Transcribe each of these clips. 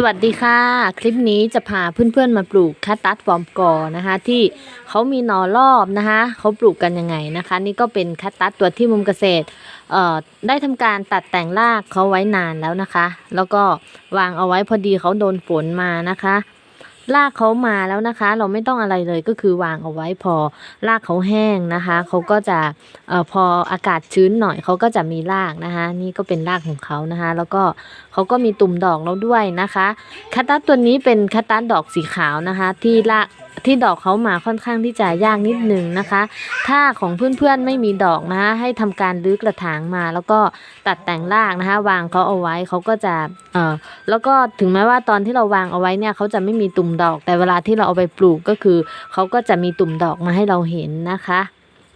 สวัสดีค่ะ คลิปนี้จะพาเพื่อนๆมาปลูกแคตตัสฟอร์มกอนะคะ ที่เขามีหนอรอบนะคะเขาปลูกกันยังไงนะคะ นี่ก็เป็นแคตตัสตัวที่มุมเกษตรเอ่อได้ทำการตัดแต่งรากเขาไว้นานแล้วนะคะ แล้วก็วางเอาไว้พอดีเขาโดนฝนมานะคะ ลากเขามาแล้วนะคะ เราไม่ต้องอะไรเลยก็คือวางเอาไว้พอลากเขาแห้งนะคะเขาก็จะเอ่อพออากาศชื้นหน่อยเขาก็จะมีรากนะคะ นี่ก็เป็นรากของเขานะคะ แล้วก็เขาก็มีตุ่มดอกแล้วด้วยนะคะแคตตัสตัวนี้เป็นคัตตัสดอกสีขาวนะคะ ที่ละ ที่ดอกเขามาค่อนข้างที่จะยากนิดนึงนะคะ ถ้าของเพื่อนๆไม่มีดอกนะคะให้ทำการรื้อกระถางมาแล้วก็ตัดแต่งรากนะคะ วางเขาเอาไว้เขาก็จะเออแล้วก็ถึงแม้ว่าตอนที่เราวางเอาไว้เนี่ยเขาจะไม่มีตุ่มดอก แต่เวลาที่เราเอาไปปลูกก็คือเขาก็จะมีตุ่มดอกมาให้เราเห็นนะคะ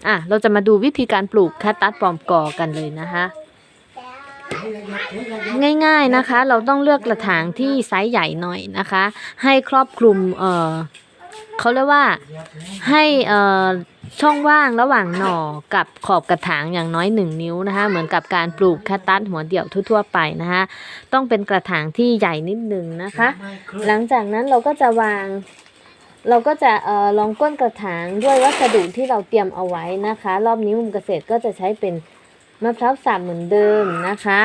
อะเราจะมาดูวิธีการปลูกแคตตัสปลอมกอกันเลยนะคะง่ายๆนะคะ เราต้องเลือกกระถางที่ไซส์ใหญ่หน่อยนะคะ ให้ครอบคลุมเอ่อ เขาเรียกว่าให้เอ่อช่องว่างระหว่างหน่อกับขอบกระถางอย่างน้อยหนึ่งนิ้วนะคะ เหมือนกับการปลูกแคตตัสหัวเดี่ยวทั่วๆไปนะคะต้องเป็นกระถางที่ใหญ่นิดนึงนะคะ หลังจากนั้นเราก็จะวาง เราก็จะเอ่อลองก้นกระถางด้วยวัสดุที่เราเตรียมเอาไว้นะคะ รอบนี้มุมเกษตรก็จะใช้เป็นมะพร้าวสับเหมือนเดิมนะคะ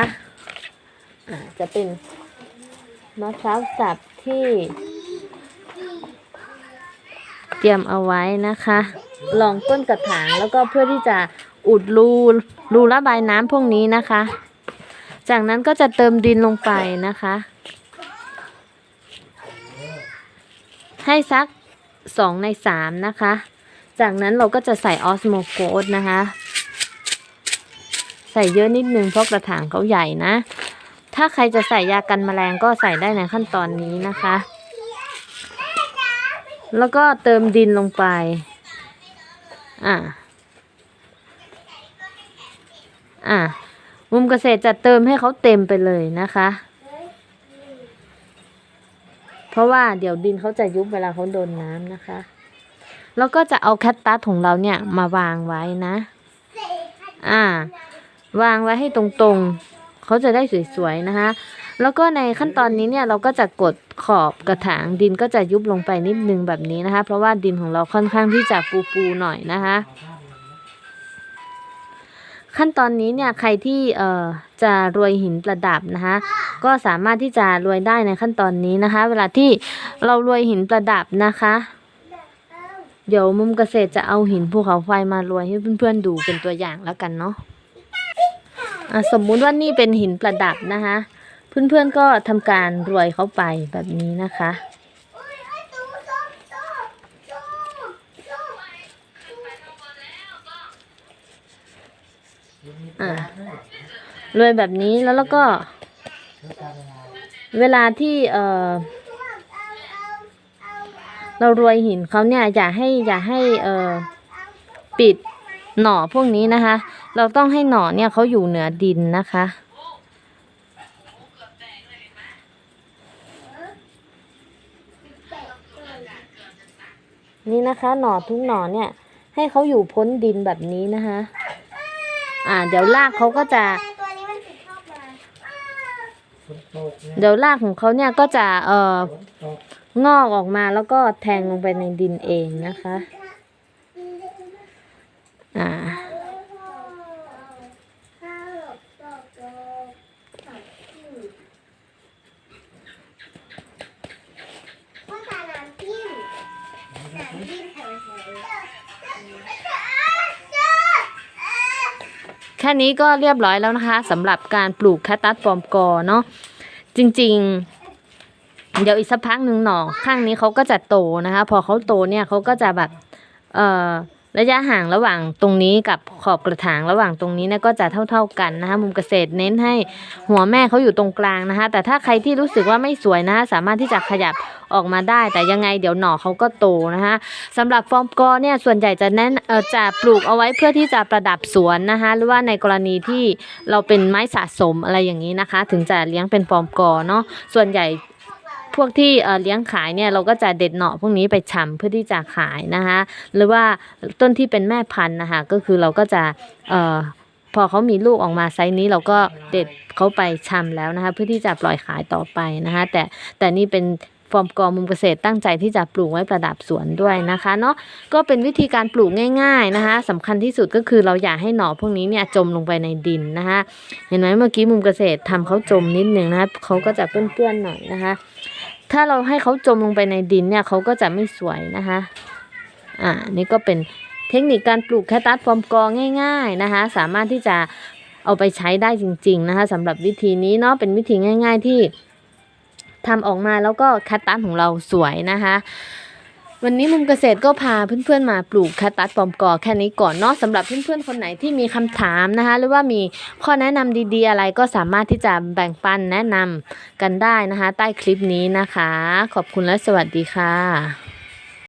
อ่าจะเป็นมะพร้าวสับที่ เตรียมเอาไว้นะคะ ลองก้นกระถางแล้วก็เพื่อที่จะอุดรูรูระบายน้ำพวกนี้นะคะ จากนั้นก็จะเติมดินลงไปนะคะ ให้สักสองในสามนะคะ จากนั้นเราก็จะใส่ออสโมโกสนะคะ ใส่เยอะนิดนึงเพราะกระถางเขาใหญ่นะ ถ้าใครจะใส่ยากันแมลงก็ใส่ได้ในขั้นตอนนี้นะคะ แล้วก็เติมดินลงไป อ่า อ่า มุมเกษตรจะเติมให้เขาเต็มไปเลยนะคะ เพราะว่าเดี๋ยวดินเขาจะยุบเวลาเขาโดนน้ำนะคะ แล้วก็จะเอาแคตตัสของเราเนี่ยมาวางไว้นะ อ่า วางไว้ให้ตรงๆ เขาจะได้สวยๆนะคะ แล้วก็ในขั้นตอนนี้เนี่ยเราก็จะกดขอบกระถางดินก็จะยุบลงไปนิดนึงแบบนี้นะคะ เพราะว่าดินของเราค่อนข้างที่จะฟูๆหน่อยนะคะ ขั้นตอนนี้เนี่ยใครที่เอ่อจะรวยหินประดับนะคะ ก็สามารถที่จะรวยได้ในขั้นตอนนี้นะคะ เวลาที่เรารวยหินประดับนะคะเดี๋ยวมุมเกษตรจะเอาหินภูเขาไฟมารวยให้เพื่อนๆดูเป็นตัวอย่างแล้วกันเนาะะสมมุติว่านี่เป็นหินประดับนะคะ เพื่อนๆก็ทำการรวยเข้าไปแบบนี้นะคะ อ่ารวยแบบนี้แล้วแล้วก็ เวลาที่เออเรารวยหินเขาเนี่ยอย่าให้อย่าให้เออปิดหน่อพวกนี้นะคะ เราต้องให้หน่อเนี่ยเขาอยู่เหนือดินนะคะ นี่นะคะ หน่อทุกหน่อเนี่ย ให้เขาอยู่พ้นดินแบบนี้นะคะ อ่า เดี๋ยวรากเขาก็จะเดี๋ยวรากของเขาเนี่ยก็จะเอ่องอกออกมาแล้วก็แทงลงไปในดินเองนะคะ แค่นี้ก็เรียบร้อยแล้วนะคะสำหรับการปลูกแคตตัสฟอร์มกอเนาะจริง ๆ เดี๋ยวอีกสักพักหนึ่งหน่อข้างนี้เขาก็จะโตนะคะ พอเขาโตเนี่ยเขาก็จะแบบเอ่อ ระยะห่างระหว่างตรงนี้กับขอบกระถางระหว่างตรงนี้นี่ยก็จะเท่า ๆกันนะคะมุมเกษตรเน้นให้หัวแม่เขาอยู่ตรงกลางนะคะ แต่ถ้าใครที่รู้สึกว่าไม่สวยนะคะสามารถที่จะขยับออกมาได้ แต่ยังไงเดี๋ยวหน่อเขาก็โตนะคะสำหรับฟอร์มกอเนี่ยส่วนใหญ่จะแน่นจะปลูกเอาไว้เพื่อที่จะประดับสวนนะคะหรือว่าในกรณีที่เราเป็นไม้สะสมอะไรอย่างนี้นะคะ ถึงจะเลี้ยงเป็นฟอร์มกอเนาะส่วนใหญ่ พวกที่เลี้ยงขายเนี่ยเราก็จะเด็ดเหนาะพวกนี้ไปชำเพื่อที่จะขายนะคะหรือว่าต้นที่เป็นแม่พันธุ์นะคะก็คือเราก็จะเอ่อพอเขามีลูกออกมาไซส์นี้เราก็เด็ดเขาไปชำแล้วนะคะเพื่อที่จะปล่อยขายต่อไปนะคะแต่แต่นี่เป็นฟอร์มกอมุมเกษตรตั้งใจที่จะปลูกไว้ประดับสวนด้วยนะคะเนาะก็เป็นวิธีการปลูกง่าย ๆนะคะสำคัญที่สุดก็คือเราอยากให้หน่อพวกนี้เนี่ยจมลงไปในดินนะคะเห็นไหมเมื่อกี้มุมเกษตรทำเขาจมนิดนึงนะคะเขาก็จะเปื้อนๆหน่อยนะคะ ถ้าเราให้เขาจมลงไปในดินเนี่ยเขาก็จะไม่สวยนะคะ อ่า นี่ก็เป็นเทคนิคการปลูกแคตตัสฟอร์มกอง่าย ๆนะคะ สามารถที่จะเอาไปใช้ได้จริง ๆ นะคะสำหรับวิธีนี้เนาะเป็นวิธีง่าย ๆที่ทำออกมาแล้วก็แคคตัสของเราสวยนะคะ วันนี้มุมเกษตรก็พาเพื่อนๆมาปลูกคาตัสปอมกอแค่นี้ก่อนเนาะสำหรับเพื่อนๆคนไหนที่มีคำถามนะคะ หรือว่ามีข้อแนะนำดีๆ อะไรก็สามารถที่จะแบ่งปันแนะนำกันได้นะคะ ใต้คลิปนี้นะคะ ขอบคุณและสวัสดีค่ะ